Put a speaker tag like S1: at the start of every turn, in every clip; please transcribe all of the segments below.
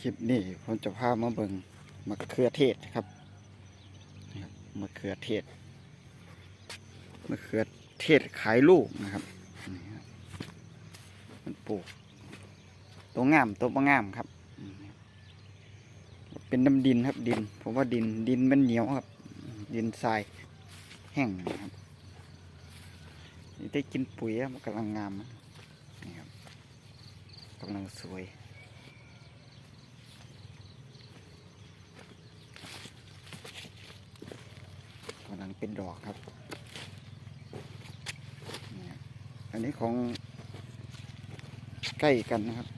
S1: คลิปนี้ผมจะพามาเบิงมะเขือเทศครับมะเขือเทศมะเขือเทศขายลูกนะครับ มันปลูก ตัวงามตัวบ่งามครับ เป็นน้ำดินครับดิน ผมว่าดินดินมันเหนียวครับ ดินทรายแห้งนะครับได้กินปุ๋ยมันกำลังงามนะครับกำลังสวย กำลัง เป็นดอกครับ อันนี้ของใกล้กันนะครับ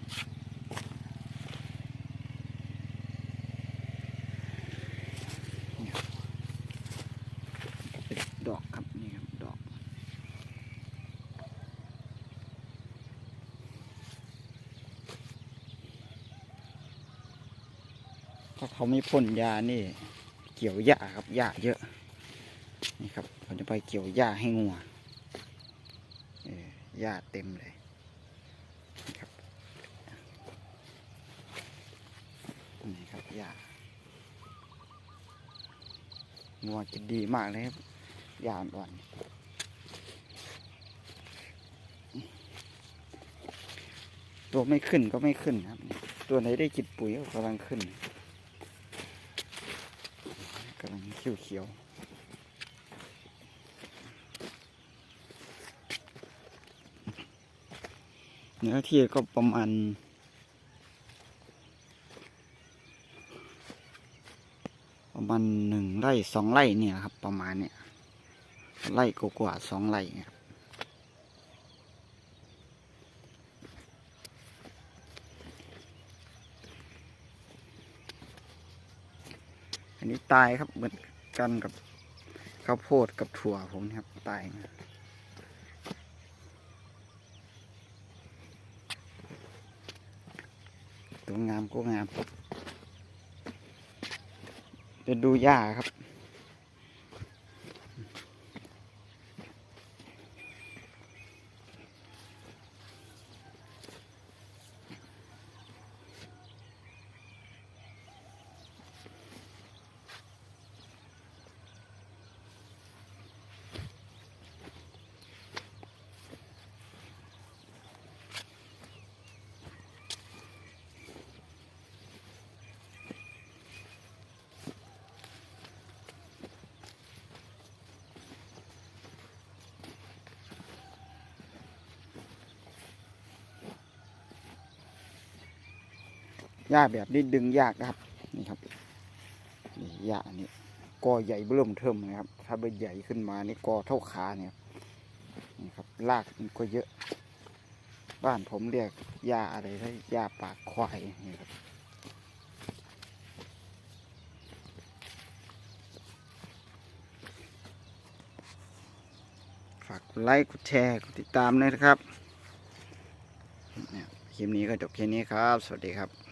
S1: นี่ครับ เป็นดอกครับนี่ครับดอก ถ้าเขาไม่พ่นยานี่ เกี่ยวหญ้าครับหญ้าเยอะ นี่ครับผมจะไปเกี่ยวหญ้าให้งัวหญ้าเต็มเลยนี่ครับนี่ครับหญ้างัวกินดีมากเลยครับหญ้าอ่อนตัวไม่ขึ้นก็ไม่ขึ้นครับ ตัวไหนได้กินปุ๋ยก็กำลังขึ้นกำลังเขียวเขียวๆ เนื้อที่ก็ประมาณประมาณหนึ่งไร่สองไร่เนี่ยครับ ประมาณเนี่ยไร่กว่าสองไร่เนี่ยอันนี้ตายครับเหมือนกันกับข้าวโพดกับถั่วผมนะครับตายนะ ตัว งามก็งาม จะดูหญ้าครับ หญ้าแบบนี้ดึงยากนะครับนี่ครับนี่หญ้านี่กอใหญ่เริ่มเทิมนะครับ ถ้าเป็นใหญ่ขึ้นมานี่กอเท่าขาเนี่ยนี่ครับรากมันก็เยอะ บ้านผมเรียกหญ้าอะไรถ้าหญ้าปากควายนี่ครับฝากไลค์กดแชร์กดติดตามด้วยนะครับนี่ยคลิปนี้ก็จบแค่นี้ครับ สวัสดีครับ